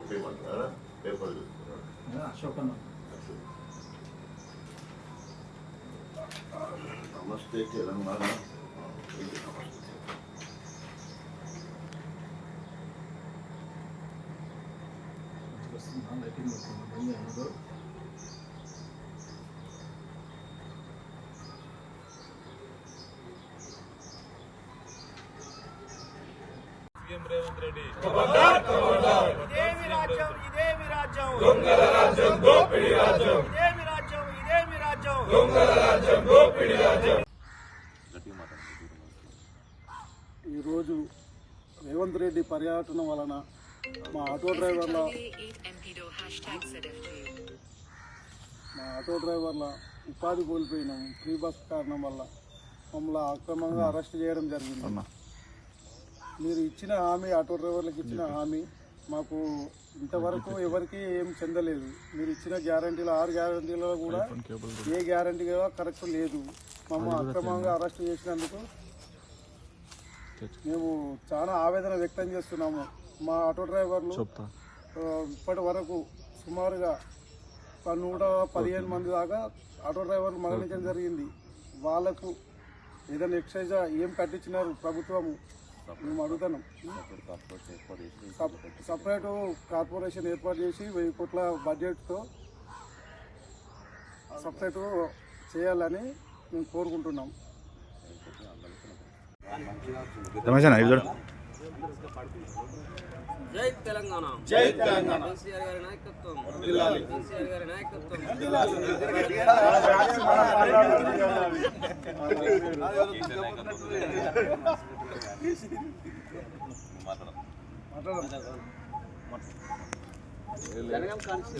Paper paper అశోకన్న నమస్తే తెలంగాణ ఇది నమస్తే వస్తుందా లైటింగ్ వస్తుంది బంద్ అయ్యిందో సీఎం రేవంత్ రెడ్డి ఇదేమి రాజ్యం ఇదేమి రాజ్యం దొంగల రాజ్యం దోపిడి రాజ్యం ఇదేమి రాజ్యం ఇదేమి రాజ్యం దొంగల రాజ్యం ఈరోజు రేవంత్ రెడ్డి పర్యటన వలన మా ఆటో డ్రైవర్ల. మా ఆటో డ్రైవర్ల ఉపాధి కోల్పోయినాము ఫ్రీ బస్ కారణం వల్ల మమ్మల్ని అక్రమంగా అరెస్ట్ చేయడం జరిగింది. మీరు ఇచ్చిన హామీ ఆటో డ్రైవర్లకు ఇచ్చిన హామీ మాకు ఇంతవరకు ఎవరికి ఏం చెందలేదు. మీరు ఇచ్చిన గ్యారంటీలు ఆరు గ్యారంటీలో కూడా ఏ గ్యారంటీ కరెక్ట్ లేదు. మమ్మల్ని అక్రమంగా అరెస్ట్ చేసినందుకు మేము చాలా ఆవేదన వ్యక్తం చేస్తున్నాము. మా ఆటో డ్రైవర్లు ఇప్పటి వరకు సుమారుగా నూట పదిహేను మంది దాకా ఆటో డ్రైవర్లు మరణించడం జరిగింది. వాళ్ళకు ఏదైనా ఎక్సైజ్ ఏం కట్టించినారు ప్రభుత్వము? మేము అడుగుతున్నాం. సప్- సపరేటు కార్పొరేషన్ ఏర్పాటు చేసి వెయ్యి కోట్ల బడ్జెట్తో సపరేటు చేయాలని మేము కోరుకుంటున్నాం. జై తెలంగాణ. జై తెలంగాణ. కేసీఆర్ గారి నాయకత్వం. కేసీఆర్ గారి నాయకత్వం.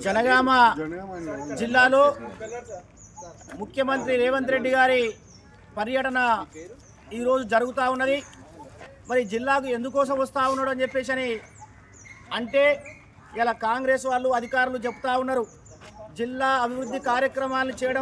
జనగామ జిల్లాలో ముఖ్యమంత్రి రేవంత్ రెడ్డి గారి పర్యటన ఈరోజు జరుగుతూ ఉన్నది. మరి జిల్లాకు ఎందుకోసం వస్తూ ఉన్నాడు అని చెప్పేసి అని అంటే ఇలా కాంగ్రెస్ వాళ్ళు అధికారులు చెప్తా ఉన్నారు. జిల్లా అభివృద్ధి కార్యక్రమాలు చేయడం